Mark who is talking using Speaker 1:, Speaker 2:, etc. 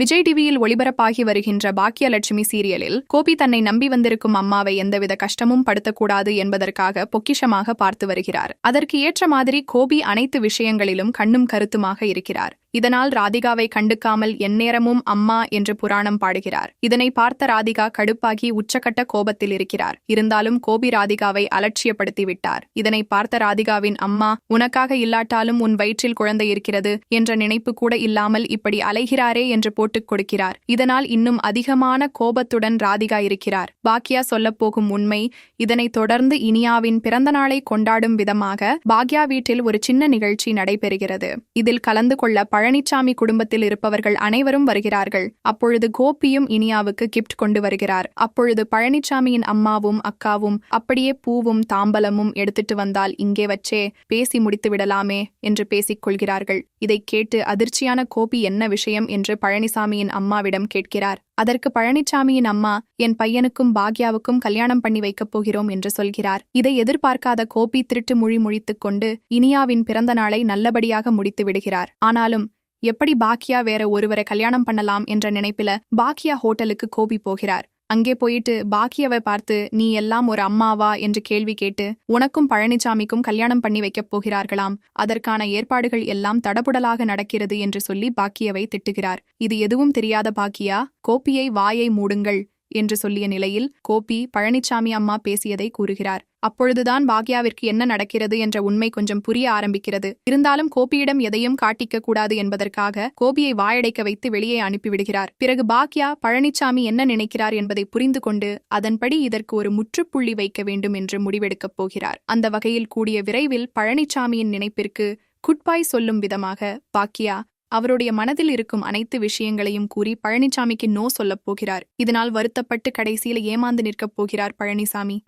Speaker 1: விஜய் டிவியில் ஒளிபரப்பாகி வருகின்ற பாக்கியலட்சுமி சீரியலில் கோபி தன்னை நம்பி வந்திருக்கும் அம்மாவை எந்தவித கஷ்டமும் படுத்தக்கூடாது என்பதற்காக பொக்கிஷமாக பார்த்து வருகிறார். அதற்கு ஏற்ற மாதிரி கோபி அனைத்து விஷயங்களிலும் கண்ணும் கருத்துமாக இருக்கிறார். இதனால் ராதிகாவை கண்டுக்காமல் எந்நேரமும் அம்மா என்று புராணம் பாடுகிறார். இதனை பார்த்த ராதிகா கடுப்பாகி உச்சக்கட்ட கோபத்தில் இருக்கிறார். இருந்தாலும் கோபி ராதிகாவை அலட்சியப்படுத்தி விட்டார் இதனை பார்த்த ராதிகாவின் அம்மா உனக்காக இல்லாட்டாலும் உன் வயிற்றில் குழந்தை இருக்கிறது என்ற நினைப்பு கூட இல்லாமல் இப்படி அலைகிறாரே என்று போட்டுக் கொடுக்கிறார். இதனால் இன்னும் அதிகமான கோபத்துடன் ராதிகா இருக்கிறார். பாக்யா சொல்லப் போகும் உண்மை இதனைத் தொடர்ந்து இனியாவின் பிறந்த நாளை கொண்டாடும் விதமாக பாக்யா வீட்டில் ஒரு சின்ன நிகழ்ச்சி நடைபெறுகிறது. இதில் கலந்து கொள்ள பழனிச்சாமி குடும்பத்தில் இருப்பவர்கள் அனைவரும் வருகிறார்கள். அப்பொழுது கோபியும் இனியாவுக்கு கிப்ட் கொண்டு வருகிறார். அப்பொழுது பழனிச்சாமியின் அம்மாவும் அக்காவும் அப்படியே பூவும் தாம்பலமும் எடுத்துட்டு வந்தால் இங்கே வச்சே பேசி முடித்து விடலாமே என்று பேசிக் கொள்கிறார்கள். இதைக் கேட்டு அதிர்ச்சியான கோபி என்ன விஷயம் என்று பழனிசாமியின் அம்மாவிடம் கேட்கிறார். அதற்கு பழனிச்சாமியின் அம்மா என் பையனுக்கும் பாக்யாவுக்கும் கல்யாணம் பண்ணி வைக்கப் போகிறோம் என்று சொல்கிறார். இதை எதிர்பார்க்காத கோபி திருட்டு மொழி முழித்துக் கொண்டு இனியாவின் பிறந்த நாளை நல்லபடியாக முடித்து விடுகிறார். ஆனாலும் எப்படி பாக்கியா வேற ஒருவரை கல்யாணம் பண்ணலாம் என்ற நினைப்பில பாக்கியா ஹோட்டலுக்கு கோபி போகிறார். அங்கே போயிட்டு பாக்கியாவை பார்த்து நீ எல்லாம் ஒரு அம்மாவா? என்று கேள்வி கேட்டு உனக்கும் பழனிசாமிக்கும் கல்யாணம் பண்ணி வைக்கப் போகிறார்களாம். அதற்கான ஏற்பாடுகள் எல்லாம் தடபுடலாக நடக்கிறது என்று சொல்லி பாக்கியவை திட்டுகிறார். இது எதுவும் தெரியாத பாக்கியா? கோபியை வாயை மூடுங்கள் என்று சொல்லிய நிலையில் கோபி பழனிசாமி அம்மா பேசியதை கூறுகிறார். அப்பொழுதுதான் பாக்யாவிற்கு என்ன நடக்கிறது என்ற உண்மை கொஞ்சம் புரிய ஆரம்பிக்கிறது. இருந்தாலும் கோபியிடம் எதையும் காட்டிக்க கூடாது என்பதற்காக கோபியை வாயடைக்க வைத்து வெளியே அனுப்பிவிடுகிறார். பிறகு பாக்யா பழனிசாமி என்ன நினைக்கிறார் என்பதை புரிந்து கொண்டு அதன்படி இதற்கு ஒரு முற்றுப்புள்ளி வைக்க வேண்டும் என்று முடிவெடுக்கப் போகிறார். அந்த வகையில் கூடிய விரைவில் பழனிசாமியின் நினைப்பிற்கு குட்பாய் சொல்லும் விதமாக பாக்கியா அவருடைய மனதில் இருக்கும் அனைத்து விஷயங்களையும் கூறி பழனிசாமிக்கு நோ சொல்லப் போகிறார். இதனால் வருத்தப்பட்டு கடைசியில் ஏமாந்து நிற்கப் போகிறார் பழனிசாமி